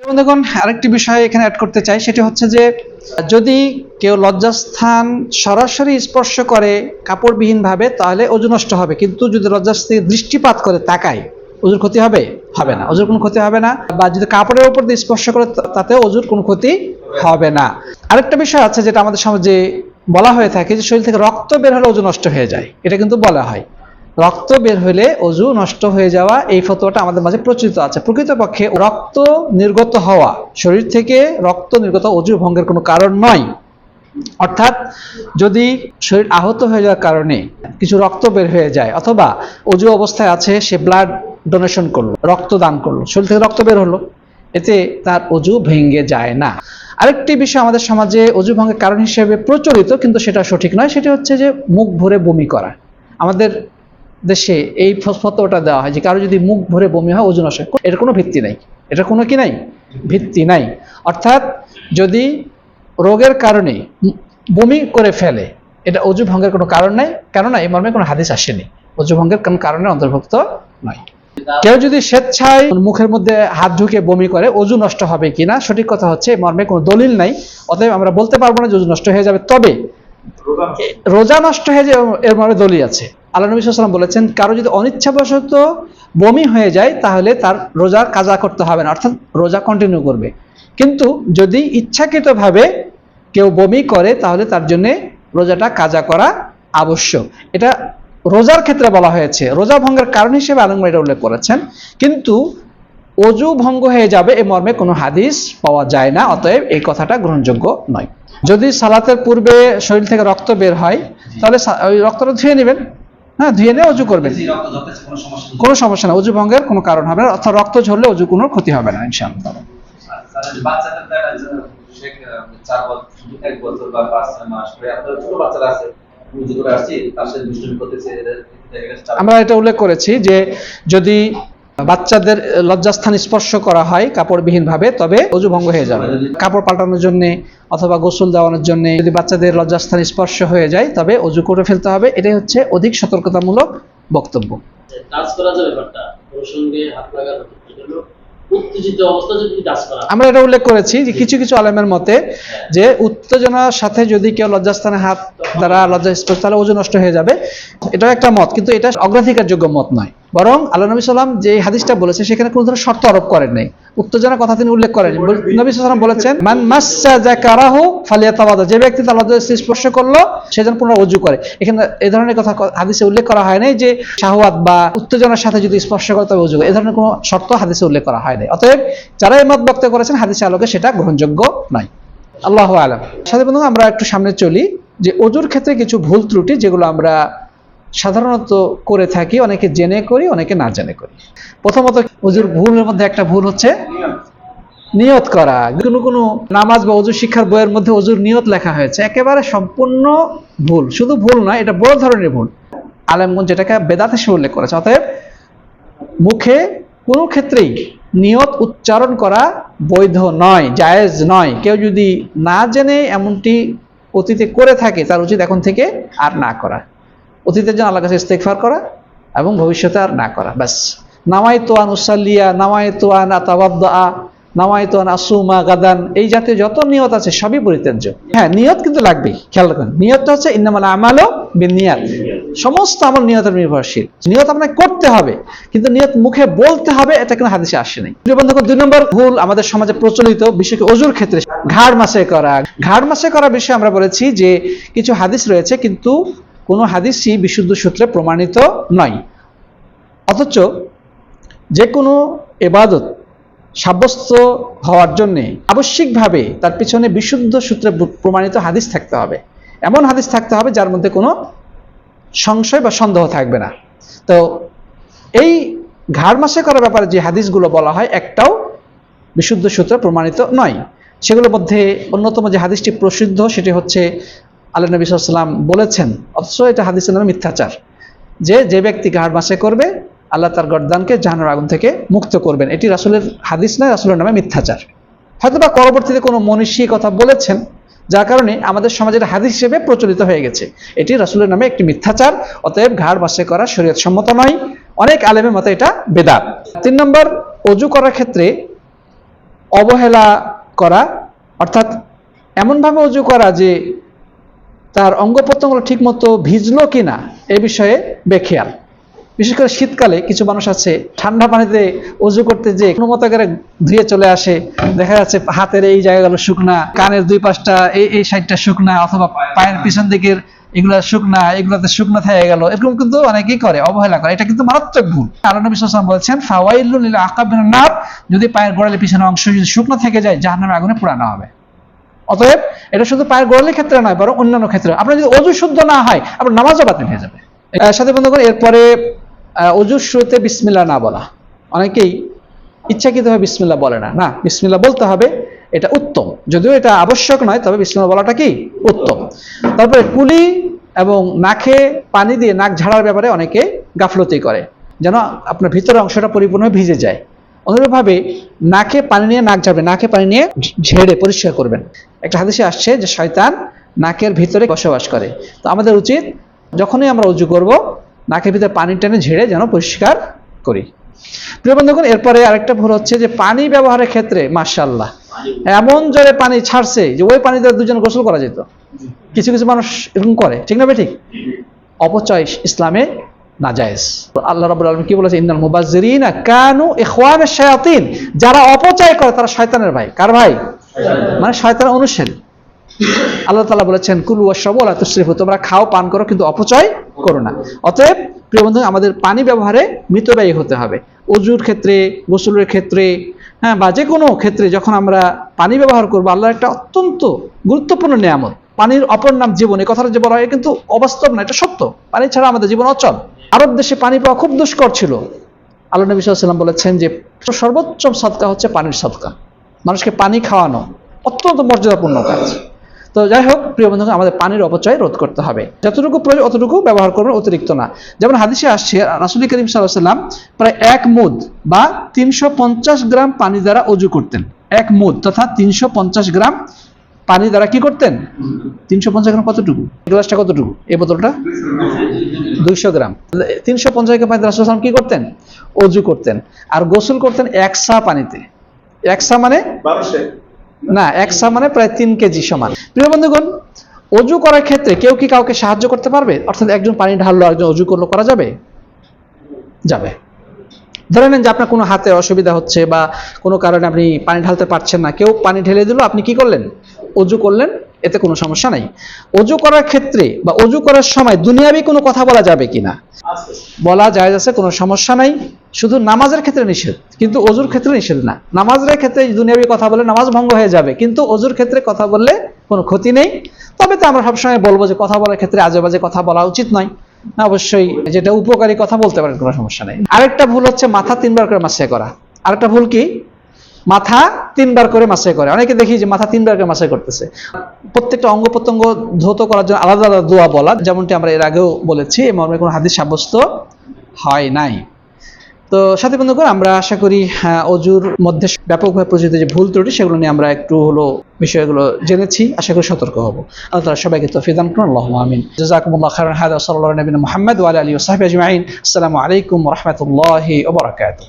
দেখুন আরেকটি বিষয় এখানে অ্যাড করতে চাই, সেটি হচ্ছে যে, যদি কেউ লজ্জাস্থান সরাসরি স্পর্শ করে কাপড়বিহীন ভাবে তাহলে অজু নষ্ট হবে। কিন্তু যদি লজ্জাস্থান থেকে দৃষ্টিপাত করে তাকায়, অজুর ক্ষতি হবে? হবে না। অজুর কোনো ক্ষতি হবে না। বা যদি কাপড়ের উপর দিয়ে স্পর্শ করে তাতে অজুর কোনো ক্ষতি হবে না। আরেকটা বিষয় আছে, যেটা আমাদের সমাজে বলা হয়ে থাকে যে, শরীর থেকে রক্ত বের হলে অজু নষ্ট হয়ে যায়। এটা কিন্তু বলা হয়। রক্ত বের হলে অজু নষ্ট হয়ে যাওয়া, এই ফতোয়াটা আমাদের মাঝে প্রচলিত আছে। প্রকৃতপক্ষে রক্ত নির্গত হওয়া শরীর থেকে রক্ত নির্গত অজু ভঙ্গের কোনো কারণ নয়। অর্থাৎ যদি শরীর আহত হয়ে যাওয়ার কারণে কিছু রক্ত বের হয়ে যায় অথবা অজু অবস্থায় আছে, সে ব্লাড ডোনেশন করল, রক্ত দান করল, শরীর থেকে রক্ত বের হলো, এতে তার অজু ভেঙে যায় না। আরেকটি বিষয় আমাদের সমাজে অজু ভঙ্গের কারণ হিসেবে প্রচলিত, কিন্তু সেটা সঠিক নয়, সেটি হচ্ছে যে মুখ ভরে বমি করা। আমাদের দেশে এই ফতোয়াটা দেওয়া হয় যে কারও যদি মুখ ভরে বমি হয় ওজন আসে। এর কোনো ভিত্তি নাই। এটা কোনো কি নাই? ভিত্তি নাই। অর্থাৎ যদি রোগের কারণে বমি করে ফেলে এটা অজু ভঙ্গের কোনো কারণ নাই। কেননা এই মর্মে কোনো হাদিস আসেনি। অজু ভঙ্গের কোনো কারণে অন্তর্ভুক্ত নয়। কেউ যদি স্বেচ্ছায় মুখের মধ্যে হাত ঢুকে বমি করে অজু নষ্ট হবে কিনা সঠিক কথা হচ্ছে মর্মে কোনো দলিল নাই। অতএব আমরা বলতে পারব না যে অজু নষ্ট হয়ে যাবে। তবে রোজা নষ্ট। হয়ে যায় এর মর্মে দলিল আছে। আল্লাহ নবী সাল্লাম বলেছেন, কারও যদি অনিচ্ছাবশত বমি হয়ে যায়, তাহলে তার রোজা কাজা করতে হবে না। অর্থাৎ রোজা কন্টিনিউ করবে। কিন্তু যদি ইচ্ছাকৃতভাবে কেউ বমি করে, তাহলে তার জন্য রোজাটা কাজা করা আবশ্যক। এটা রোজার ক্ষেত্রে বলা হয়েছে। রোজা ভঙ্গের কারণ হিসেবে আলমগর এটা উল্লেখ করেছেন। কিন্তু অজু ভঙ্গ হয়ে যাবে এ মর্মে কোনো হাদিস পাওয়া যায় না, অতএব এই কথাটা গ্রহণযোগ্য নয়। যদি সালাতের পূর্বে শরীর থেকে রক্ত বের হয়, তাহলে ওই রক্তটা ধুয়ে নেবেন। হ্যাঁ ধুয়ে নিয়ে অজু করবেন। কোনো সমস্যা না অজু ভঙ্গের কোনো কারণ হবে না অর্থাৎ রক্ত ঝরলে অজু কোনো ক্ষতি হবে না ইনশাআল্লাহ। চার- আমরা এটা উল্লেখ করেছি যে যদি বাচ্চাদের লজ্জাস্থান স্পর্শ করা হয় কাপড়বিহীন ভাবে তবে অজু ভঙ্গ হয়ে যাবে। কাপড় পাল্টানোর জন্য অথবা গোসল দেওয়ানোর জন্য যদি বাচ্চাদের লজ্জাস্থান স্পর্শ হয়ে যায় তবে অজু করে ফেলতে হবে। এটাই হচ্ছে অধিক সতর্কতামূলক বক্তব্য। হয়। আমরা এটা উল্লেখ করেছি যে কিছু কিছু আলেমের মতে যে উত্তেজনার সাথে যদি কেউ লজ্জাস্থানে হাত দ্বারা লজ্জা স্পর্শ তাহলে ওজন নষ্ট হয়ে যাবে। এটাও একটা মত কিন্তু এটা অগ্রাধিকারযোগ্য মত নয়। বরং আল্লাহ নবী সাল্লাম যে হাদিসটা বলেছে, সেখানে কোনো ধরনের শর্ত আরোপ করেন নাই। উত্তেজনার কথা তিনি উল্লেখ করেন নবী সাল্লাম বলেছেন, মান মাসা যাকারাহু ফালিয়াতাওয়াদা। যে ব্যক্তি তার লজ্জা স্পর্শ করল, সে যেন পুনরায় অজু করে। এখানে এই ধরনের কথা হাদিসে উল্লেখ করা হয় নাই যে শাহওয়াত বা উত্তেজনার সাথে যদি স্পর্শ করে তবে করে। এই ধরনের কোনো শর্ত হাদিসে উল্লেখ করা হয় নাই। অতএব যারা এই মত ব্যক্ত করেছেন, হাদিসে আলোকে সেটা গ্রহণযোগ্য নয় আল্লাহ আলম। সাথে বন্ধু আমরা একটু সামনে চলি যে অজুর ক্ষেত্রে কিছু ভুল ত্রুটি যেগুলো আমরা সাধারণত করে থাকি, অনেকে জেনে করি, অনেকে না জেনে করি। প্রথমত অজুর ভুলের মধ্যে একটা ভুল হচ্ছে, নিয়ত করা। কোনো কোনো নামাজ বা অজু শিক্ষার বইয়ের মধ্যে অজুর নিয়ত লেখা হয়েছে, একেবারে সম্পূর্ণ ভুল। শুধু ভুল নয় এটা বড় ধরনের ভুল। আলেমগঞ্জ যেটাকে বেদাত হিসেবে উল্লেখ করেছে, অতএব মুখে কোনো ক্ষেত্রেই নিয়ত উচ্চারণ করা বৈধ নয়, জায়েজ নয়। কেউ যদি না জেনে এমনটি অতীতে করে থাকে, তার উচিত এখন থেকে আর না করা। অতীতের জন্য আল্লাহ কাছে ইস্তেকফার করা এবং ভবিষ্যতে আর না করা। ব্যাস। নামাই তোয়ান উসাল্লিয়া নামাই তোয়ান আতাবাদ্দা নামাই তোয়ান আসুমা গাদান এই জাতীয় যত নিয়ত আছে সবই পরিত্যাজ্য। হ্যাঁ নিয়ত কিন্তু লাগবেই খেয়াল রাখবেন। নিয়তটা হচ্ছে ইন্নামাল আমালও বিনিয়াত। সমস্ত আমল নিয়তের নির্ভরশীল। নিয়ত আপনাকে করতে হবে কিন্তু নিয়ত মুখে বলতে হবে এটা কিন্তু হাদিসে আসে প্রিয় বন্ধুগণ, দুই নম্বর ভুল আমাদের সমাজে প্রচলিত বিশেষ অজুর ক্ষেত্রে ঘাড় মাসে করা। ঘাড় মাসে করা বিষয়ে আমরা বলেছি যে কিছু হাদিস রয়েছে কিন্তু কোনো হাদিসই বিশুদ্ধ সূত্রে প্রমাণিত নয়। অথচ যে কোনো এবাদত সাব্যস্ত হওয়ার জন্যে আবশ্যিকভাবে তার পিছনে বিশুদ্ধ সূত্রে প্রমাণিত হাদিস থাকতে হবে। এমন হাদিস থাকতে হবে যার মধ্যে কোনো সংশয় বা সন্দেহ থাকবে না। তো এই ঘাড় মাসে করার ব্যাপারে যে হাদিসগুলো বলা হয়, একটাও বিশুদ্ধ সূত্রে প্রমাণিত নয়। সেগুলোর মধ্যে অন্যতম যে হাদিসটি প্রসিদ্ধ, সেটি হচ্ছে আল্লাহ নবী সাল্লাম বলেছেন, অথচ এটা হাদিসের নামে মিথ্যাচার। যে যে ব্যক্তি ঘাড় মাসে করবে, আল্লাহ তার গর্দানকে জাহানোর আগুন থেকে মুক্ত করবেন। এটি রাসূলের হাদিস নয়, রাসুলের নামে মিথ্যাচার। হয়তোবা পরবর্তীতে কোনো মনীষী কথা বলেছেন, যার কারণে আমাদের সমাজের হাদিস হিসেবে প্রচলিত হয়ে গেছে। এটি রাসুলের নামে একটি মিথ্যাচার, অতএব ঘাড় বাসে করা শরীয়ত সম্মত নয়। অনেক আলেমের মতে এটা বেদাত। তিন নম্বর, অজু করার ক্ষেত্রে অবহেলা করা, অর্থাৎ এমনভাবে অজু করা যে তার অঙ্গ প্রত্যঙ্গ ঠিক মতো ভিজলো কিনা এ বিষয়ে বেখেয়াল। বিশেষ করে শীতকালে কিছু মানুষ আছে, ঠান্ডা পানিতে অজু করতে যে কোনো মতো করে ধুয়ে চলে আসে। দেখা যাচ্ছে হাতের এই জায়গাগুলো শুকনা, কানের দুই পাশটা এই এই সাইডটা শুকনা অথবা পায়ের পিছন দিকের এগুলা শুকনা, এগুলাতে শুকনা থেকে গেল। এরকম কিন্তু অনেকেই করে, অবহেলা করে। এটা কিন্তু মারাত্মক ভুল। আল্লাহ নবী বলেছেন ফাওয়াইলুল আকাবিন নার যদি পায়ের গোড়ালির পিছনে অংশ যদি শুকনো থেকে যায়, জাহান্নামের আগুনে পোড়ানো হবে। অতএব এটা শুধু পায়ের গোড়ালির ক্ষেত্রে নয় বরং অন্যান্য ক্ষেত্রে। আপনার যদি অজু শুদ্ধ না হয় আপনার নামাজও বাতিল হয়ে যাবে। সাথে বন্ধুগণ এরপরে অজুর শুরুতে বিসমিল্লাহ না বলা। অনেকেই ইচ্ছাকৃত ইচ্ছাকৃতভাবে বিসমিল্লাহ বলে না। না বিসমিল্লাহ বলতে হবে এটা উত্তম। যদিও এটা আবশ্যক নয় তবে বিসমিল্লাহ বলাটা কি? উত্তম। তারপরে কুলি এবং নাকে পানি দিয়ে নাক ঝাড়ার ব্যাপারে অনেকে গাফলতি করে যেন আপনার ভিতরের অংশটা পরিপূর্ণ ভিজে যায়। অনুরূপভাবে নাকে পানি নিয়ে নাক ঝাড়বে নাকে পানি নিয়ে ঝেড়ে পরিষ্কার করবেন। একটা হাদিসে আসছে যে শয়তান নাকের ভিতরে বসবাস করে। তো আমাদের উচিত যখনই আমরা উজু করব নাকের ভিতরে পানি টেনে ঝেড়ে যেন পরিষ্কার করি। প্রিয় বন্ধুগণ এরপরে আরেকটা ভুল হচ্ছে যে পানি ব্যবহারের ক্ষেত্রে মার্শাল্লাহ এমন জোরে পানি ছাড়ছে যে ওই পানি দিয়ে দুজন গোসল করা যেত। কিছু কিছু মানুষ এরকম করে ঠিক না বে ঠিক? অপচয় ইসলামে নাজায়েজ। আল্লাহ রাব্বুল আলামিন কি বলেছে? ইন্নাল মুবাজ্জিরিনা কানু ইখওয়ানাশ শায়াতিন। যারা অপচয় করে তারা শয়তানের ভাই। কার ভাই? মানে শয়তানের অনুসারী। আল্লাহ তাআলা বলেছেন, কুলু ওয়াশরাবু ওয়া লা তোমরা খাও, পান করো, কিন্তু অপচয় করো না। অতএব, প্রিয় বন্ধু, আমাদের পানি ব্যবহারে মিতব্যয়ী হতে হবে। অজুর ক্ষেত্রে, গোসলের ক্ষেত্রে হ্যাঁ বা যে কোনো ক্ষেত্রে যখন আমরা পানি ব্যবহার করব, আল্লাহর একটা অত্যন্ত গুরুত্বপূর্ণ নিয়ামত। পানির অপর নাম জীবন। এই কথাটা যে বলা হয় কিন্তু অবাস্তব না, এটা সত্য। পানি ছাড়া আমাদের জীবন অচল। আরব দেশে পানি পাওয়া খুব দুষ্কর ছিল। আল্লাহ নবী সাল্লাম বলেছেন যে সর্বোচ্চ সৎকা হচ্ছে পানির সৎকা মানুষকে পানি খাওয়ানো অত্যন্ত মর্যাদাপূর্ণ কাজ। তো যাই হোক, প্রিয় বন্ধুগণ, আমাদের পানির অপচয় রোধ করতে হবে। যতটুকু প্রয়োজন, অতটুকু ব্যবহার করবেন, অতিরিক্ত না। যেমন হাদিসে আসছে, রাসুল করিম সাল্লাম প্রায় এক মুদ বা তিনশো পঞ্চাশ গ্রাম পানি দ্বারা অজু করতেন। এক মুদ, তথা তিনশো পঞ্চাশ গ্রাম পানি দ্বারা কি করতেন? তিনশো পঞ্চাশ গ্রাম কতটুকু? গ্লাসটা কতটুকু? এই বোতলটা? দুইশো গ্রাম। তিনশো পঞ্চাশ গ্রাম রাসুল সাল্লাম কি করতেন? অজু করতেন। আর গোসল করতেন একসা পানিতে। একসা মানে? না একসা মানে প্রায় তিন কেজি সমান। প্রিয় বন্ধুগণ অজু করার ক্ষেত্রে কেউ কি কাউকে সাহায্য করতে পারবে? অর্থাৎ একজন পানি ঢাললো একজন অজু করল করা যাবে? যাবে। ধরে নেন যে আপনার কোনো হাতে অসুবিধা হচ্ছে বা কোনো কারণে আপনি পানি ঢালতে পারছেন না, কেউ পানি ঢেলে দিল, আপনি কি করলেন? অজু করলেন, এতে কোনো সমস্যা নাই। অজু করার ক্ষেত্রে বা অজু করার সময় দুনিয়াবি কোনো কথা বলা যাবে কিনা? বলা যায় আছে, কোনো সমস্যা নাই। শুধু নামাজের ক্ষেত্রে নিষেধ, কিন্তু অজুর ক্ষেত্রে নিষেধ না। নামাজের ক্ষেত্রে দুনিয়াবি কথা বলে, নামাজ ভঙ্গ হয়ে যাবে, কিন্তু অজুর ক্ষেত্রে কথা বললে কোনো ক্ষতি নেই। তবে তো আমরা সবসময় বলব যে কথা বলার ক্ষেত্রে আজে বাজে কথা বলা উচিত নয়। না, অবশ্যই যেটা উপকারী কথা বলতে পারেন কোনো সমস্যা নেই। আরেকটা ভুল হচ্ছে মাথা তিনবার করে মাসে করা। আরেকটা ভুল কি? মাথা তিনবার করে মাসে করে। অনেকে দেখি যে মাথা তিনবার করে মাসে করতেছে। প্রত্যেকটা অঙ্গ প্রত্যঙ্গ ধৌত করার জন্য আলাদা আলাদা দোয়া বলা যেমনটি আমরা এর আগেও বলেছি এই মর্মে কোনো হাদিস সাব্যস্ত হয় নাই। তো সাথে বন্ধুগণ, আমরা আশা করি অজুর মধ্যে ব্যাপকভাবে প্রচলিত যে ভুল ত্রুটি, সেগুলো নিয়ে আমরা একটু হলো বিষয়গুলো জেনেছি। আশা করি সতর্ক হব। আল্লাহ তালা সবাইকে তো করুন। আল্লাহ আমিন। জাজাকুমুল্লাহ খান হাদা সাল্লাহ নবীন মোহাম্মদ আলা সাহবিহি আজমাইন। আসসালামু আলাইকুম রহমতুল্লাহি বারাকাতুহু।